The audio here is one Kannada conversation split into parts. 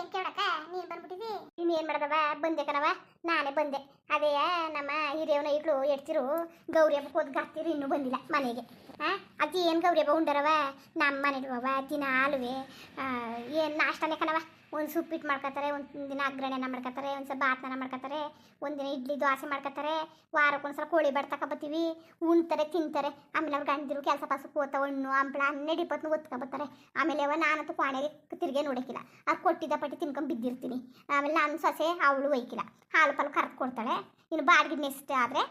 ಏನ್ ಕೇಳಕ ನೀನ್ ಬಂದ್ಬಿಟ್ಟಿದಿ? ಇನ್ನೇನ್ ಮಾಡದವ? ಬಂದೆ ಕಣವ ನಾನೇ ಬಂದೆ. ಅದೇ, ನಮ್ಮ ಹಿರಿಯವನ ಇಟ್ಲು ಎಡ್ತಿರು. ಗೌರಿ ಹಬ್ಬಕ್ಕೆ ಹೋದ್ ಗಾತಿರು ಇನ್ನೂ ಬಂದಿಲ್ಲ ಮನೆಗೆ. ಅಜ್ಜಿ ಏನ್ ಗೌರಿ ಹಬ್ಬ ಉಂಡರವ ನಮ್ಮ ಮನೆಡುವವ ದಿನ ಹಾಲುವೆ ಏನ್ ನಾಷ್ಟನೇ ಕಣವ ಒಂದು ಸುಪ್ಪಿಟ್ಟು ಮಾಡ್ಕೊತಾರೆ ಒಂದು ದಿನ ಅಗ್ರಣೆನ ಮಾಡ್ಕೊತಾರೆ ಒಂದು ಸ್ವಲ್ಪ ಬಾತ್ನ ಮಾಡ್ಕೊತಾರೆ ಒಂದಿನ ಇಡ್ಲಿ ದೋಸೆ ಮಾಡ್ಕೊತಾರೆ ವಾರಕ್ಕೊಂದ್ಸಲ ಕೋಳಿ ಬಡ್ ತಗೊಬತ್ತೀವಿ ಉಣ್ತಾರೆ, ತಿಂತಾರೆ. ಆಮೇಲೆ ಅವ್ರು ಗಂಡಿರು ಕೆಲಸ ಪಾಸಕ್ಕೆ ಕೋತ ಹಣ್ಣು ಹಂಪ್ಳ ಹನ್ನೆರಡು ಇಪ್ಪತ್ತು ಒತ್ಕೊಬತ್ತಾರೆ ಆಮೇಲೆ ಅವ ನಾನಂತೂ ಕ್ವಾಣೆಗೆ ತಿರುಗೇ ನೋಡೋಕ್ಕಿಲ್ಲ ಅವ್ರು ಕೊಟ್ಟಿದ್ದ ಪಟ್ಟಿ ತಿನ್ಕೊಂಡು ಬಿದ್ದಿರ್ತೀನಿ. ಆಮೇಲೆ ನಾನು ಸೊಸೆ, ಅವಳು ಒಯ್ಕಿಲ್ಲ. ಹಾಲು ಪಾಲು ಕರೆದು ಕೊಡ್ತಾಳೆ. ಇನ್ನು ಬಾಡಿಗೆ ನೆಸ್ಟ್ ಆದರೆ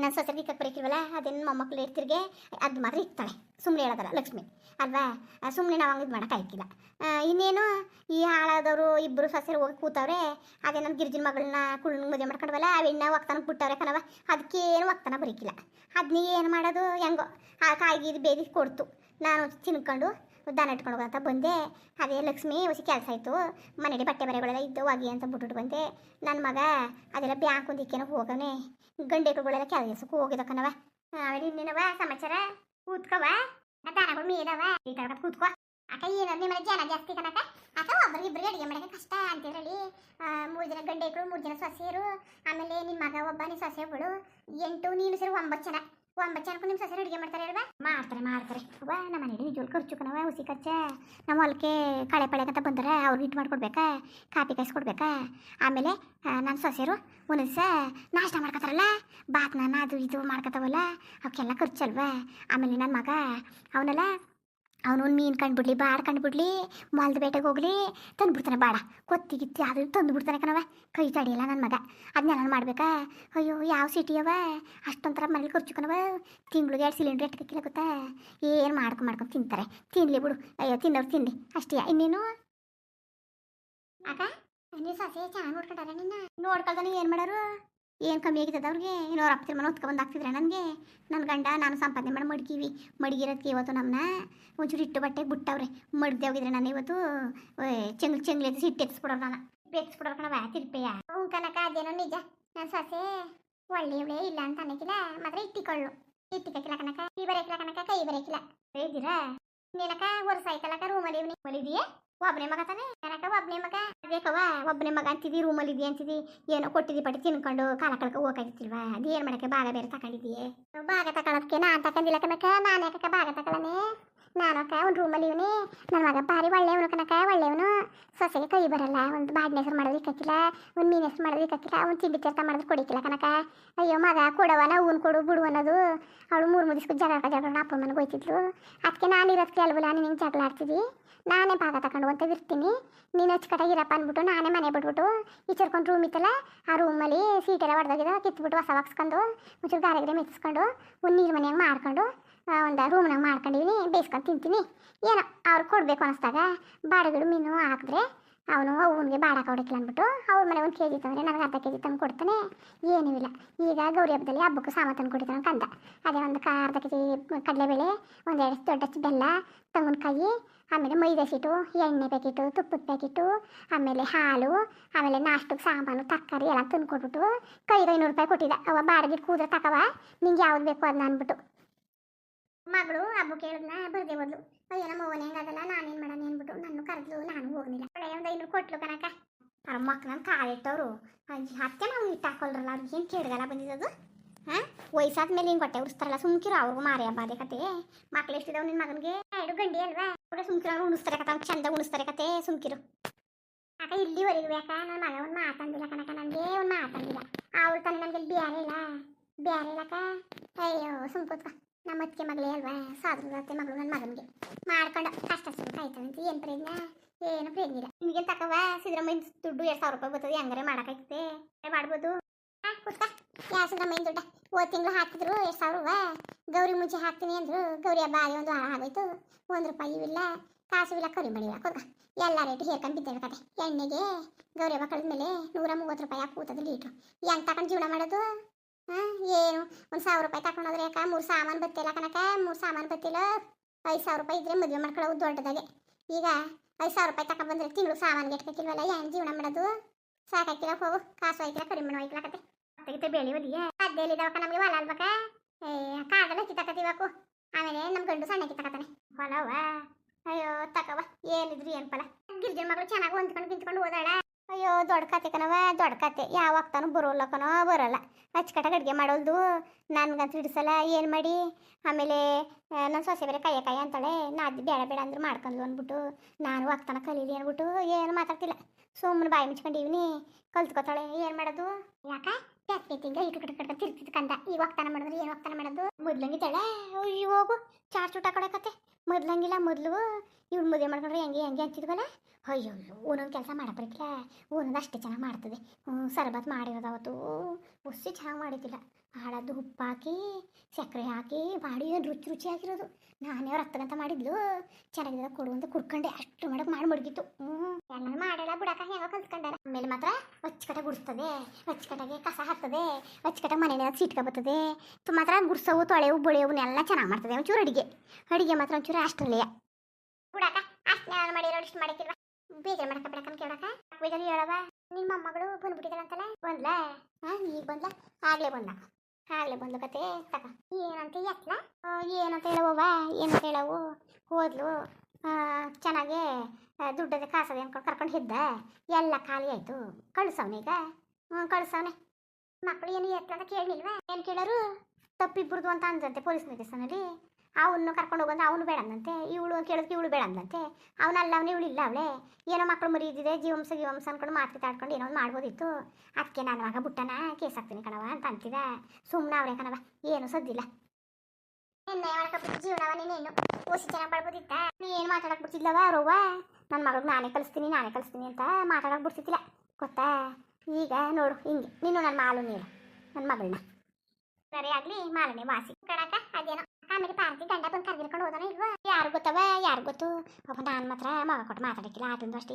ನನ್ನ ಸೊಸೆ ಇದಕ್ಕೆ ಬರೀಕಿಲ್ವಲ್ಲ ಅದೇನು ಮೊಮ್ಮಕ್ಳು ಇರ್ತಿರ್ಗೆ ಅದು ಮಾತ್ರ ಇರ್ತಾಳೆ. ಸುಮ್ಮನೆ ಹೇಳೋದಲ್ಲ, ಲಕ್ಷ್ಮಿ. ಅಲ್ವಾ? ಸುಮ್ಮನೆ ನಾವು ಹಂಗೆ ಇದು ಮಾಡೋಕ್ಕಾಗಿಲ್ಲ ಇನ್ನೇನು? ಈ ಹಾಳಾದವರು ಇಬ್ಬರು ಸೊಸೆರು ಹೋಗಿ ಕೂತವ್ರೆ, ಅದೇ ನನ್ನ ಗಿರ್ಜಿನ ಮಗಳನ್ನ ಕುಳ್ಳ ಮದುವೆ ಮಾಡ್ಕೊಂಡವಲ್ಲ ಅವೆಣ್ಣ ಒಕ್ತಾನ ಬಿಟ್ಟವ್ರೆ ಕಣವ ಅದಕ್ಕೇನು ಒಕ್ತನ ಬರೀಕಿಲ್ಲ. ಅದನ್ನ ಏನು ಮಾಡೋದು? ಹೆಂಗೋ? ಆ ಕಾಯಿಗೆ ಬೇದಿ ಕೊಡ್ತು. ನಾನು ತಿನ್ಕೊಂಡು ದನ ಇಟ್ಕೊಂಡು ಅಂತ ಬಂದೆ. ಅದೇ ಲಕ್ಷ್ಮಿ ಹೊಸ ಕೆಲಸ ಆಯಿತು. ಮನೇಲಿ ಬಟ್ಟೆ ಬರೆಗಳೆಲ್ಲ ಇದ್ದು ಹೋಗಿ ಅಂತ ಬಿಟ್ಬಿಟ್ಟು ಬಂದೆ. ನನ್ನ ಮಗ ಅದೆಲ್ಲ ಬ್ಯಾಂಕ್ ಒಂದಿಕ್ಕೇನೋ ಹೋಗವನೆ. ಗಂಡೆಗಳೆಲ್ಲ ಕೆಲಸಕ್ಕೆ ಹೋಗಿದ ಕಣವ ಆಮೇಲೆ ಇನ್ನೇನವ ಸಮಾಚಾರ? ಕೂತ್ಕವ ದಾನಗಳು ಮೇಲವ? ಈ ತರ ಕೂತ್ಕೋ. ಅಕ್ಕ, ಏನೋ ನಿಮ್ಮ ಜನ ಜಾಸ್ತಿ ಕನಕ ಅಕ್ಕ, ಒಬ್ರಿಗೆ ಇಬ್ಬರಿಗೆ ಅಡುಗೆ ಮಾಡಕ್ಕೆ ಕಷ್ಟ ಅಂತಿದ್ರಲ್ಲಿ. ಮೂರು ಜನ ಗಂಡೆಗಳು ಮೂರು ಜನ ಸೊಸೆಯರು. ಆಮೇಲೆ ನಿಮ್ಮ ಮಗ ಒಬ್ಬನೇ ಸೊಸೆಗಳು ಎಂಟು, ನೀನು ಸೇರಿ ಒಂಬತ್ತು ಜನ. ಒಂಬತ್ತು ಜನಕ್ಕೂ ನಿಮ್ಮ ಸೊಸೆ ಅಡುಗೆ ಮಾಡ್ತಾರೆ ಅಲ್ವಾ ಮಾಡ್ತಾರೆ ಮಾಡ್ತಾರೆ. ಅವ್ವ, ನಮ್ಮ ಮನೇಲಿ ನಿಜ ಖರ್ಚು ಹುಸಿ ಖರ್ಚ. ನಮ್ಮ ಹೊಲಕ್ಕೆ ಕಳೆ ಪಳೆಗಂತ ಬಂದರೆ ಅವ್ರಿಗೆ ಇಟ್ಟು ಮಾಡ್ಕೊಡ್ಬೇಕಾ? ಕಾಪಿ ಕಾಯಿಸ್ಕೊಡ್ಬೇಕಾ ಆಮೇಲೆ ನನ್ನ ಸೊಸೆರು ಒಂದೊಂದು ನಾಷ್ಟ ಮಾಡ್ಕೊತಾರಲ್ಲ, ಬಾತ್ನಾನ ಅದು ಇದು ಮಾಡ್ಕೊತಾವಲ್ಲ, ಅವಕ್ಕೆಲ್ಲ ಖರ್ಚಲ್ವಾ? ಆಮೇಲೆ ನನ್ನ ಮಗ, ಅವನೆಲ್ಲ ಅವನು ಮೀನು ಕಂಡುಬಿಡ್ಲಿ ಬಾಡ ಕಂಡುಬಿಡ್ಲಿ, ಮಾಲ್ದ ಬೇಟೆಗೆ ಹೋಗ್ಲಿ, ತಂದುಬಿಡ್ತಾನೆ ಬಾಡ ಕೊತ್ತಿಗಿತ್ತಿ ಅದು ತಂದುಬಿಡ್ತಾನೆ ಕಣವ ಕೈ ತಡಿಯಲ್ಲ ನನ್ನ ಮಗ. ಅದನ್ನೆಲ್ಲ ನಾನು ಮಾಡ್ಬೇಕಾ? ಅಯ್ಯೋ, ಯಾವ ಸಿಟಿ ಅವ? ಅಷ್ಟೊಂಥರ ಮನೇಲಿ ಖರ್ಚು ಕಣವ ತಿಂಗ್ಳಿಗೆ ಎರಡು ಸಿಲಿಂಡ್ರ್ ಎಟ್ಕಿಲ್ಲ ಗೊತ್ತಾ? ಏನು ಮಾಡ್ಕೊಂಡು ಮಾಡ್ಕೊಂಡು ತಿಂತಾರೆ. ತಿನ್ಲಿ ಬಿಡು. ಅಯ್ಯೋ, ತಿನ್ನೋರು ತಿನ್ಲಿ. ಅಷ್ಟೇ, ಇನ್ನೇನು? ಅಕ್ಕ, ನೀವು ಸೊಸೆ ಚೆನ್ನಾಗಿ ನೋಡ್ಕೊಂಡಾರ ನಿನ್ನ? ನೋಡ್ಕೊಳ್ದಾನೆ ಏನು ಮಾಡೋರು? ಏನು ಕಮ್ಮಿ ಆಗಿದ್ದದ ಅವ್ರಿಗೆ? ಏನೋ ಅವ್ರ ಮನ ಮನೆ ಹೊತ್ಕೊಂಡ್ ಹಾಕ್ತಿದ್ರೆ ನನಗೆ? ನನ್ನ ಗಂಡ, ನಾನು ಸಂಪಾದನೆ ಮಾಡಿ ಮಡ್ಕೀವಿ. ಮಡಗಿರೋದಕ್ಕೆ ಇವತ್ತು ನಮ್ಮನ್ನ ಒಂಚೂರು ಇಟ್ಟು ಬಟ್ಟೆಗೆ ಬಿಟ್ಟವ್ರೆ. ಮಡ್ದೆ ಹೋಗಿದ್ರೆ ನಾನು ಇವತ್ತು ಚೆಂಗ್ಲು ಚೆಂಗ್ಳು ಎದ್ದು ಸಿಟ್ಟು ಎತ್ಸ್ಬಿಡೋರು ನಾನು. ಎತ್ಸ್ಬಿಡೋರು ಕಣವ ತಿರ್ಪೆಯ? ಹ್ಞೂ ಕನಕ, ಅದೇನೋ ನಿಜ. ನನ್ನ ಸೊಸೆ ಒಳ್ಳೆಯವಳೇ ಇಲ್ಲ ಅಂತ ಅನ್ನಕ್ಕಿಲ್ಲ ಮಾತ್ರ ಇಟ್ಟಿಕೊಳ್ಳು. ಇಟ್ಟಿಕ್ಕಿಲ್ಲ ಕನಕ. ಕೈ ಬರಕಿಲ್ಲ ಕನಕ, ಕೈ ಬರಕಿಲ್ಲ ಇದ್ದೀರಾ? ನೀನಕ ವರ್ಷ ಆಯ್ತಲ್ಲಕ ರೂಮಲ್ಲಿ ಇವನಿ ಇದೆಯಾ ಒಬ್ಬನೇ ಮಗ ತಾನೆ? ಕನಕ ಒಬ್ಬನೇ ಮಗ. ಬೇಕವ ಒಬ್ಬನೇ ಮಗ ಅಂತಿದ್ದಿ ರೂಮಲ್ಲಿ ಇದೆಯಾ ಅಂತಿದ್ದಿ ಏನೋ ಕೊಟ್ಟಿದ್ದಿ ಪಟ್ಟಿ ತಿನ್ಕೊಂಡು ಕಾಲ ಕಳ್ಕ ಹೋಗಾಗಿತ್ತಿಲ್ವಾ ಅದೇನು ಮಾಡಕ್ಕೆ? ಭಾಗ ಬೇರೆ ತಗೊಂಡಿದ್ದೀಯೇ ಭಾಗ ತಗೊಳೋದಕ್ಕೆ ನಾನು ತಗೊಂಡಿಲ್ಲ ಕನಕ ನಾನು ಯಾಕಕ್ಕ ಭಾಗ ತಗೊಳ್ಳನೆ ನಾನಕ್ಕ ಒಂದು ರೂಮಲ್ಲಿ ಇವನೇ. ನನ್ನ ಮಗ ಭಾರಿ ಒಳ್ಳೆಯವನು ಕನಕ ಒಳ್ಳೆಯವನು. ಸೊಸೆಗೆ ಕೈ ಬರಲ್ಲ, ಒಂದು ಬಾಡಿನ ಹೆಸರು ಮಾಡೋದು ಇಕ್ಕಿಲ್ಲ ಒಂದು ಮೀನು ಹೆಸರು ಮಾಡೋದು ಇಕ್ಕಿಲ್ಲ ಒಂದು ತಿಂಡಿ ಚರ್ತ ಮಾಡೋದು ಕೊಡಿಕಿಲ್ಲ ಕನಕ ಅಯ್ಯೋ ಮಗ ಕೊಡವ ಉನ್ ಕೊಡು, ಬಿಡು ಅನ್ನೋದು. ಅವಳು ಮೂರು ಮೂರು ಜಗಳ ಜಗಳ ಅಪ್ಪ ಮನೆಗೆ ಹೋಯ್ತಿದ್ಲು. ಅದಕ್ಕೆ ನಾನು ಇರೋದು ಅಲ್ವಲ್ಲ, ನೀನು ಜಗಳ ಆಡ್ತಿದ್ದಿ ನಾನೇ ಭಾಗ ತಗೊಂಡು ಅಂತ ಇರ್ತೀನಿ. ನೀನು ಅಚ್ಚುಕಟ್ಟಾಗಿ ಇರಪ್ಪ ಅಂದ್ಬಿಟ್ಟು ನಾನೇ ಮನೆ ಬಿಟ್ಬಿಟ್ಟು ಈಚರ್ಕೊಂಡು ರೂಮ್ ಇತ್ತಲ್ಲ, ಆ ರೂಮಲ್ಲಿ ಸೀಟೆಲ್ಲ ಹೊಡೆದೋಗಿದೆ ಕಿತ್ಬಿಟ್ಟು ಹೊಸ ಹಾಕ್ಸ್ಕೊಂಡು ಒಂಚೂರು ಗಾರೆ ಮೆಚ್ಚಿಸ್ಕೊಂಡು ಒಂದು ನೀರು ಮನೆಯಾಗ ಮಾಡ್ಕೊಂಡು ಒಂದು ರೂಮ್ನಾಗ ಮಾಡ್ಕೊಂಡಿದ್ದೀನಿ ಬೇಯಿಸ್ಕೊಂಡು ತಿಂತೀನಿ. ಏನೋ ಅವ್ರು ಕೊಡಬೇಕು ಅನಿಸ್ದಾಗ ಬಾಡಿಗಳು ಮೀನು ಹಾಕಿದ್ರೆ ಅವನು ಅವನಿಗೆ ಬಾಡಕ ಹೊಡಿಕಿಲ್ಲ ಅಂದ್ಬಿಟ್ಟು ಅವ್ರ ಮನೆ ಒಂದು ಕೆ ಜಿ ತಂದರೆ ನನಗೆ ಅರ್ಧ ಕೆ ಜಿ ತಂದು ಕೊಡ್ತಾನೆ. ಏನೂ ಇಲ್ಲ. ಈಗ ಗೌರಿ ಹಬ್ಬದಲ್ಲಿ ಹಬ್ಬಕ್ಕೆ ಸಾಮಾನು ತಂದು ಕೊಡ್ತಾನೆ ಕಂದ. ಅದೇ ಒಂದು ಕಾ, ಅರ್ಧ ಕೆ ಜಿ ಕಡಲೆಬೇಳೆ ಒಂದೆರಡು ದೊಡ್ಡ ಬೆಲ್ಲ ತೆಂಗಿನಕಾಯಿ ಆಮೇಲೆ ಮೈದಾ ಸೀಟು, ಎಣ್ಣೆ ಪ್ಯಾಕೆಟು, ತುಪ್ಪದ ಪ್ಯಾಕೆಟು, ಆಮೇಲೆ ಹಾಲು, ಆಮೇಲೆ ನಾಷ್ಟಕ್ಕೆ ಸಾಮಾನು, ತರಕಾರಿ ಎಲ್ಲ ತಂದು ಕೊಟ್ಬಿಟ್ಟು ಕೈಗೆ ಐನೂರು ರೂಪಾಯಿ ಕೊಟ್ಟಿದ್ದ. ಅವ ಬಾಡಿಗೆ ಕೂದ್ರೆ ತಕವ ನಿಂಗೆ ಯಾವ್ದು ಬೇಕು ಅದನ್ನ ಅಂದ್ಬಿಟ್ಟು ಮಗಳು ಹಬ್ಬ ಕೇಳಿದ್ನ, ಬರ್ದೆ ಬದಲು ಅಯ್ಯೋ, ನಮ್ಮ ಅವನ ಹೆಂಗದಲ್ಲ ನಾನೇನು ಮಾಡೋಣ ಅಂದ್ಬಿಟ್ಟು ನನ್ನ ಕರೆದ್ಲು. ನಾನು ಹೋಗ್ಲಿಲ್ಲ. ಒಳ್ಳೆ ಒಂದು ಐನೂರು ಕೊಟ್ಲು ಕನಕ ಅವ್ರ ಮಕ್ಕಳನ್ನ ಕಾಲಿಟ್ಟವ್ರು ಹತ್ತೆ ನಾವು ಇಟ್ಟು ಹಾಕೊಳ್ರಲ್ಲ? ಅವ್ರಿಗೆ ಏನು ಕೇಳ್ಗಲ್ಲ ಬಂದಿದ್ದದು? ಹಾಂ? ವಯಸ್ಸಾದ ಮೇಲೆ ಹಿಂಗೆ ಹೊಟ್ಟೆ ಉಡಿಸ್ತಾರಲ್ಲ, ಸುಮ್ಕಿರು ಅವ್ರಿಗೂ ಮಾರಿ ಹಬ್ಬ ಅದೇ ಕತೆ. ಮಕ್ಳು ಎಷ್ಟಿದಾವ್ ನಿನ್ನ ಮಗನಿಗೆ? ಎರಡು ಗಂಡಿ ಅಲ್ವಾ? ಅವ್ರೆ ಸುಮ್ಕಿರು ಉಣಿಸ್ತಾರೆ ಕತೆ. ಅವ್ನು ಚಂದ ಉಣಿಸ್ತಾರೆ ಕತೆ, ಸುಮ್ಕಿರು. ಅಕ್ಕ ಇಲ್ಲಿವರೆಗೂ ಯಾಕ? ನನ್ನ ಮಗ ಒಂದು ಮಾತಂದಿಲ್ಲ ಕನಕ ನನಗೆ ಒಂದು ಮಾತಂದಿಲ್ಲ. ಅವ್ರು ತಾನೇ ನಮಗೆ ಬ್ಯಾರೆ ಇಲ್ಲ. ಬ್ಯಾರೆ ಇಲ್ಲಕ್ಕ. ಅಯ್ಯೋ ಸುಮ್ ಕೂತ್ಕ ನಮ್ಮ ಅತ್ತಿಗೆ ಮಗಳೇ ಅಲ್ವಾ? ಸಾದ್ರ ಅತ್ತೆ ಮಗಳು ನನ್ನ ಮಗನಿಗೆ. ಮಾಡ್ಕೊಂಡು ಕಷ್ಟ ಸುಖ ಏನು ಪ್ರಯೋಜನ ಏನು ಪ್ರಯೋಜನ ಇಲ್ಲ. ನಿಮಗೆ ತಕವ ಸಿದ್ದರಾಮಯ್ಯ ದುಡ್ಡು ಎರಡು ಸಾವಿರ ರೂಪಾಯಿ ಬರ್ತದೆ. ಹೆಂಗಾರೆ ಮಾಡೋಕ್ಕಾಯ್ತದೆ ಮಾಡ್ಬೋದು? ಆ, ಯಾವ ಯಾ ಸಿದ್ದರಾಮಯ್ಯ ದುಡ್ಡ? ಹೋದ ತಿಂಗಳು ಹಾಕಿದ್ರು ಎರಡು ಸಾವಿರ ಗೌರಿ ಮುಂಚೆ ಹಾಕ್ತೀನಿ ಅಂದ್ರು. ಗೌರಿ ಹಬ್ಬ ಆಗಿ ಒಂದು ವಾರ ಆಗೋಯ್ತು. ಒಂದು ರೂಪಾಯಿ ಇಲ್ಲ ಕಾಸು ಇಲ್ಲ ಕರಿ ಮಾಡಿಲ್ಲ ಹಾಕೋದ ಎಲ್ಲ ರೇಟ್ ಹೇರ್ಕೊಂಡು ಬಿದ್ದೇವೆ ಕತೆ ಎಣ್ಣೆಗೆ ಗೌರಿ ಹಬ್ಬ ಕಳೆದ ಮೇಲೆ ನೂರ ಮೂವತ್ತು ರೂಪಾಯಿ ಹಾಕಿ ಕೂತದ ಲೀಟ್ರು. ಹೆಂಗೆ ತಗೊಂಡು ಜೀವನ ಮಾಡೋದು? ಹಾಂ ಏನು? ಒಂದು ಸಾವಿರ ರೂಪಾಯಿ ತಗೊಂಡೋದ್ರೆ ಯಾಕ? ಮೂರು ಸಾಮಾನು ಬತ್ತಿಲ್ಲ ಕನಕ ಮೂರು ಸಾಮಾನು ಬತ್ತಿಲ್ಲ ಐದು ಸಾವಿರ ರೂಪಾಯಿ ಇದ್ರೆ ಮದುವೆ ಮಾಡ್ಕೊಳ್ಳೋದು ದೊಡ್ಡದಾಗೆ. ಈಗ ಐದು ಸಾವಿರ ರೂಪಾಯಿ ತಗೊಂಡ್ಬಂದ್ರೆ ತಿಂಗಳು ಸಾಮಾನು ಗೆಟ್ಕಿಲ್ವಲ್ಲ ಏನು ಜೀವನ ಮಾಡೋದು? ಸಾಕಾಕಿಲ್ಲ ಹೋಗು. ಕಾಸು ಆಯ್ಕಿಲ್ಲ ಕಡಿಮೆ ಆಯ್ಕಿಲ್ಲ ಕತೆ. ತೆಗಿತೆ ಬೇಳೆ ಒಲಿಯ ಅದ್ದೆಲ್ಲಿದಾವಕ ನಮಗೆ ಹೊಲ ಅಲ್ಬೇಕ ಏ ಕಾಗಲ್ಲ ಹಚ್ಚಿ ತಕತಿಬೇಕು ಆಮೇಲೆ ನಮ್ಮ ಗಂಡು ಸಣ್ಣಕ್ಕೆ ತಕತಾನೆ ಹೊಲವ ಅಯ್ಯೋ ತಕವ ಏನಿದ್ರು ಏನು ಫಲ? ಗಿರ್ಜನ್ ಮಗಳು ಚೆನ್ನಾಗಿ ಹೊಂದ್ಕೊಂಡು ನಿಂತ್ಕೊಂಡು ಹೋದಾಳ. ಅಯ್ಯೋ ದೊಡ್ಡ ಕತೆ ಕಣವ ದೊಡ್ಡ ಕತೆ. ಯಾವ ಆಗ್ತಾನು ಬರೋಲ್ಲ ಕಣೋ ಬರೋಲ್ಲ. ಅಚ್ಚಕಟ್ಟಾಗಿ ಅಡುಗೆ ಮಾಡೋಲ್ದು. ನನ್ಗಂತೂ ಹಿಡಿಸಲ್ಲ ಏನು ಮಾಡಿ? ಆಮೇಲೆ ನನ್ನ ಸೊಸೆ ಬೇರೆ ಕೈಯ ಕೈ ಅಂತಾಳೆ. ನಾ ಅದು ಬೇಡ ಬೇಡ ಅಂದ್ರೆ ಮಾಡ್ಕೊಂಡ್ಲು ಅಂದ್ಬಿಟ್ಟು ನಾನು ಆಗ್ತಾನ ಕಲೀಲಿ ಅಂದ್ಬಿಟ್ಟು ಏನು ಮಾತಾಡ್ತಿಲ್ಲ. ಸುಮ್ಮನೆ ಬಾಯಿ ಮುಚ್ಕೊಂಡಿವ್ನಿ. ಕಲ್ತ್ಕೊತಾಳೆ. ಏನು ಮಾಡೋದು? ಯಾಕ? ಪ್ಯಾತ್ನೆ ತಿಂಗ ಇಟ್ಟು ಕಡೆ ಕಟ್ಕೊಂಡು ತಿರ್ತಿದ್ ಕಂದ. ಈಗ ಹೋಗ್ತಾನ ಮಾಡಿದ್ರೆ ಏನು ಹೋಗ್ತಾನ ಮಾಡೋದು? ಮೊದ್ಲಂಗಿದ್ದಾಳೆ ಹೋಗು. ಚಾರ್ ಚೂಟ ಕತೆ. ಮೊದ್ಲಂಗಿಲ್ಲ ಮೊದಲು. ಇವ್ರು ಮದುವೆ ಮಾಡ್ಕೊಂಡ್ರೆ ಹೆಂಗೆ ಹೆಂಗೆ ಅಂತಿದ್ವಲ್ಲ? ಅಯ್ಯೋ, ಒಂದೊಂದು ಕೆಲಸ ಮಾಡಕ್ಕೆ ಬರಕಿಲ್ಲ ಒಂದೊಂದು ಅಷ್ಟೇ ಚೆನ್ನಾಗಿ ಮಾಡ್ತದೆ. ಸರ್ಬತ್ ಮಾಡಿರೋದು ಅವತ್ತು. ಒಸಿ ಚೆನ್ನಾಗಿ ಮಾಡಿದ್ದಿಲ್ಲ. ಹಾಳದ್ದು ಉಪ್ಪು ಹಾಕಿ ಸಕ್ಕರೆ ಹಾಕಿ, ಮಾಡಿ ರುಚಿ ರುಚಿ ಆಗಿರೋದು ನಾನೇ ಅವ್ರ ಹತ್ತಗಂತ ಮಾಡಿದ್ಲು. ಚೆನ್ನಾಗಿದ್ದ ಕೊಡು ಅಂತ ಕುಡ್ಕೊಂಡೆ. ಅಷ್ಟು ಮಾಡಕ್ಕೆ ಮಾಡಿ ಮಡಗಿತ್ತು. ಹ್ಞೂ ಮಾಡೋಣ ಮಾಡಲ್ಲ ಬಿಡಕ ಹೆಂಗೋ ಕಲ್ತ್ಕೊಂಡಾರ. ಆಮೇಲೆ ಮಾತ್ರ ಅಚ್ಚಕಟ ಗುಡಿಸ್ತದೆ. ಅಚ್ಚಕಟಾಗೆ ಕಸ ಹಾಕ್ತದೆ. ಅಚ್ಚಕಟ ಮನೇಲಿ ಸಿಟ್ಕ ಬರ್ತದೆ. ಮಾತ್ರ ಗುಡ್ಸವು ತೊಳೆವು ಎಲ್ಲ ಚೆನ್ನಾಗಿ ಮಾಡ್ತದೆ ಒಂಚೂರು ಅಡಿಗೆ. ಅಡಿಗೆ ಮಾತ್ರ ಅಷ್ಟರಲ್ಲೇ ಬಿಡಕ ಅಷ್ಟು ನಾನು ಮಾಡಿರೋ ಇಷ್ಟು ಮಾಡಕ್ಕಿಲ್ವಾ ಬೇಜಾರು ಮಾಡಕ ಬಿಡಕನ್ ಕೇಳಕ ಬೇಜಾರು ಹೇಳವ? ನಿಮ್ಮ ಮೊಮ್ಮಗಳು ಬಂದ್ಬಿಟ್ಟಿದ್ದಾಳಂತಲ್ಲ ಬಂದ್ಲ? ಹಾ, ಈಗ ಬಂದ್ಲ? ಆಗ್ಲೇ ಬಂದ. ಆಗ್ಲೇ ಬಂದ್ಲು ಕತೆ. ತಕ. ಏನಂತ ಎತ್ಲ ಏನಂತ ಹೇಳವವ ಏನಂತ ಹೇಳವು? ಹೋದ್ಲು. ಚೆನ್ನಾಗೆ ದುಡ್ಡದ ಕಾಸದೆ ಅನ್ಕೊಂಡು ಕರ್ಕೊಂಡು ಹಿದ್ದ. ಎಲ್ಲ ಖಾಲಿ ಆಯ್ತು. ಕಳ್ಸವ್ನೀಗ ಹ್ಞೂ ಕಳ್ಸವ್ನೆ. ಮಕ್ಕಳು ಏನು ಎತ್ತಲ ಅಂತ ಏನು ಕೇಳೋರು? ತಪ್ಪಿಬ್ಬರದು ಅಂತ ಅಂದಂತೆ ಪೊಲೀಸ್ ಸ್ಟೇಷನಲ್ಲಿ ಅವನು ಕರ್ಕೊಂಡು ಹೋಗಂದ್ರೆ ಅವನು ಬೇಡ ಇವಳು ಕೇಳೋದಕ್ಕೆ ಇವಳು ಬೇಡ ಅಂದಂತೆ. ಅವನಲ್ಲ ಅವನು ಇವಳು ಇಲ್ಲ ಅವಳೆ. ಏನೋ ಮಕ್ಕಳು ಮರಿ ಜೀವಂಸ ಜೀವಂಸ ಅನ್ಕೊಂಡು ತಾಡ್ಕೊಂಡು ಏನೋ ಒಂದು ಮಾಡ್ಬೋದಿತ್ತು. ಅದಕ್ಕೆ ನಾನು ಮಗ ಬುಟ್ಟನ ಕೇಸ್ ಹಾಕ್ತೀನಿ ಕಣವ ಅಂತ ಅಂತಿದ ಸುಮ್ಮನೆ ಅವ್ರೆ ಕಣವ ಏನು ಸದ್ದಿಲ್ಲ. ಜೀವನವ ನೀನೇನು ಓಸಿ ಚೆನ್ನಾಗಿ ಮಾಡ್ಬೋದಿತ್ತ ನೀ ಏನು ಮಾತಾಡಕ್ ಬಿಡ್ತಿದ್ಲವ ಅವ್ರವ್ವ ನನ್ನ ಮಗಳಿಗೆ ನಾನೇ ಕಲಿಸ್ತೀನಿ ನಾನೇ ಕಲಿಸ್ತೀನಿ ಅಂತ ಮಾತಾಡಕ್ ಬಿಡ್ತಿದ್ದಿಲ್ಲ. ಗೊತ್ತಾ? ಈಗ ನೋಡು, ಹಿಂಗೆ. ನೀನು ನನ್ನ ಮಾಲು ನೀನು, ನನ್ನ ಮಗಳನ್ನ. ಸರಿ ಆಗಲಿ ಮಾಲನೆ ವಾಸಿ. ಕಣಕ ಅದೇನೋ. ಆಮೇಲೆ ಪಾರ್ತಿ ಗಂಡ ಬಂದು ಕರೆದಿರ್ಕೊಂಡು ಹೋದಾನ ಇಲ್ವಾ ಯಾರು ಗೊತ್ತವ? ಯಾರು ಗೊತ್ತು? ಪಾಪ ನಾನು ಮಾತ್ರ ಮಗ ಕೊಟ್ಟು ಮಾತಾಡಕ್ಕಿಲ್ಲ ಅದೊಂದು ಅಷ್ಟೇ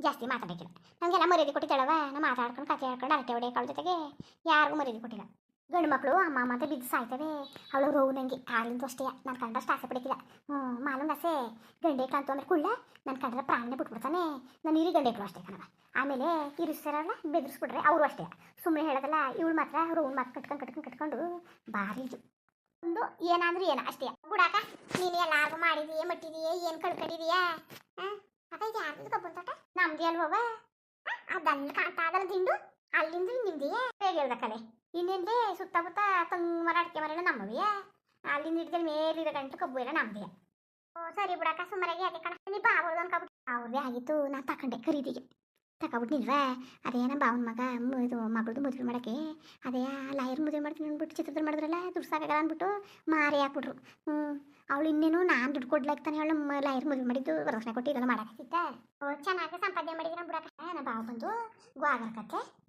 ಜಾಸ್ತಿ ಮಾತಾಡಕ್ಕಿಲ್ಲ ನಮಗೆಲ್ಲ ಮರ್ಯಾದೆ ಕೊಟ್ಟಿದ್ದಾಳವ ನಾ ಮಾತಾಡ್ಕೊಂಡು ಕತೆ ಹೇಳ್ಕೊಂಡು ಅರಟೆ ಹೊಡೆ ಜೊತೆಗೆ ಯಾರಿಗೂ ಮರ್ಯಾದೆ ಕೊಟ್ಟಿಲ್ಲ. ಗಂಡು ಮಕ್ಕಳು ಅಮ್ಮ ಮತ್ತೆ ಬಿದ್ದು ಸಾಯ್ತವೆ. ಅವಳು ರೋವು ನಂಗೆ ಆಲಿಂದು ಅಷ್ಟೇ. ನಾನು ಕಂಡಷ್ಟು ಆಸೆ ಪಡಿಕಿಲ್ಲ ಹ್ಞೂ ಮಾಲೂನ್ ಆಸೆ. ಗಂಡೆ ಕಾಣ್ತು ಅಂದ್ರೆ ಕುಳ್ಳ ನನ್ನ ಕಂಡ್ರೆ ಪ್ರಾಣನೇ ಬಿಟ್ಬಿಡ್ತಾನೆ. ನಾನು ಇರಿ ಗಂಡೆಗಳು ಅಷ್ಟೇ ಕಣವ ಆಮೇಲೆ ಇರಿಸ್ತಾರಲ್ಲ, ಬೆದರಿಸ್ಬಿಟ್ರೆ ಅವರು ಅಷ್ಟೇ. ಸುಮ್ಮನೆ ಹೇಳೋದಲ್ಲ, ಇವಳು ಮಾತ್ರ ರೋವು ಮಾತು ಕಟ್ಕೊಂಡು ಕಟ್ಕೊಂಡು ಕಟ್ಕೊಂಡು ಭಾರಿ ಇದು ಒಂದು ಏನಾದ್ರೂ ಏನ, ಅಷ್ಟೇ. ಬಿಡಾಕ ನೀನು ಎಲ್ಲಾರ್ಗು ಮಾಡಿದೀಯ ಮಟ್ಟಿದೀಯ ಏನು ಕಳ್ಕೊಂಡಿದೀಯಾ ಅದ ಯಾರ್ದು ಕಬ್ಬನ್ ತೋಟ? ನಮ್ದೇ ಅಲ್ವವ ಅದನ್ನ ಕಾಣ್ತಾ ಅದಲ್ಲ ದಿಂಡು ಅಲ್ಲಿಂದ ನಿಮ್ದಿಯೇ? ಹೇಗೆ ಹೇಳ್ದ ಕಲೆ ಇನ್ನೇನ್ಲೇ ಸುತ್ತಮುತ್ತ ತಂಗ್ ಮರ ಅಡಿಕೆ ಮರ ನಮ್ಮವಿಯೇ? ಅಲ್ಲಿಂದ ಹಿಡಿದ್ರೆ ಮೇಲಿರೋ ಗಂಟು ಕಬ್ಬು ಎಲ್ಲ ನಮ್ದೇ ಓ, ಸರಿ ಬಿಡಾಕ ಸುಮಾರಾಗಿ ಅದೇ ಕಣ. ನೀ ಅವ್ರದ್ದು ಅನ್ಕೊಬಿಟ್ಟು ಅವ್ರದೇ ಆಗಿತ್ತು. ನಾ ತಕೊಂಡೆ ಖರೀದಿಗೆ. ತಗೊಬಿಟ್ನಿಲ್ವಾ ಅದೇ ನಮ್ಮ ಬಾವನ ಮಗ ಇದು ಮಗಳದು ಮದುವೆ ಮಾಡೋಕ್ಕೆ. ಅದೇ ಲಾಯರ್ ಮದುವೆ ಮಾಡ್ತೀನಿ ಅಂದ್ಬಿಟ್ಟು ಚಿತ್ರದಲ್ಲಿ ಮಾಡಿದ್ರಲ್ಲ ದುಡ್ಡು ಸಾಕಾಗಲ್ಲ ಅಂದ್ಬಿಟ್ಟು ಮಾರಿ ಹಾಕ್ಬಿಟ್ರು. ಹ್ಞೂ ಅವಳು ಇನ್ನೇನು ನಾನು ದುಡ್ಡು ಕೊಡ್ಲಾಗ್ತಾನೆ ಅವಳು ಲಾಯರ್ ಮದುವೆ ಮಾಡಿದ್ದು, ವರದಕ್ಷಿಣೆ ಕೊಟ್ಟು ಇದೆಲ್ಲ ಓ, ಚೆನ್ನಾಗಿ ಸಂಪಾದನೆ ಮಾಡಿದ್ರೆ ಬಿಡಕ ನಮ್ಮ ಬಾವು ಬಂದು ಗ್ವಾಗರ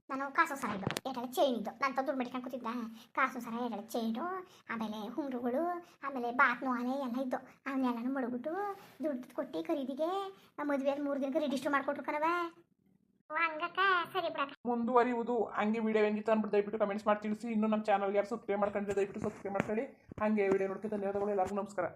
ನಾನು ಕಾಸು ಸರ ಇದ್ದು ಎರಡೆಳೆ ಚೈನ್ ಇದ್ದು. ನಾನು ದುಡ್ಡು ಮಡಿಕೊಂಡು ಕೂತಿದ್ದ. ಕಾಸು ಸರ ಎರಡೆಳೆ ಚೈನು ಆಮೇಲೆ ಹುಂಗ್ರುಗಳು, ಆಮೇಲೆ ಬಾತ್ ಆನೆ ಎಲ್ಲ ಇದ್ದು. ಅವನ್ನೆಲ್ಲನೂ ಮಡಗ್ಬಿಟ್ಟು ದುಡ್ಡು ಕೊಟ್ಟು ಖರೀದಿಗೆ ಮದುವೆ ಮೂರು ದಿನಕ್ಕೆ ರಿಜಿಸ್ಟರ್ ಮಾಡಿಕೊಟ್ರು ಕಣವ ಮುಂದುವರಿಯುವುದು. ಹಂಗೆ ವಿಡಿಯೋ ಹೆಂಗಿತ್ತು ಅಂದ್ಬಿಟ್ಟು ದಯವಿಟ್ಟು ಕಮೆಂಟ್ಸ್ ಮಾಡಿ ತಿಳಿಸಿ. ಇನ್ನು ನಮ್ಮ ಚಾನಲ್ಗೆ ಯಾರು ಸಬ್ಸ್ಕ್ರೈಬ್ ಮಾಡ್ಕೊಂಡ್ರೆ ದಯವಿಟ್ಟು ಸಬ್ಸ್ಕ್ರೈಬ್ ಮಾಡ್ಕೊಳ್ಳಿ. ಹಂಗೆ ವಿಡಿಯೋ ನೋಡ್ಕೊಂಡು ಧನ್ಯವಾದಗಳು. ಎಲ್ಲರಿಗೂ ನಮಸ್ಕಾರ.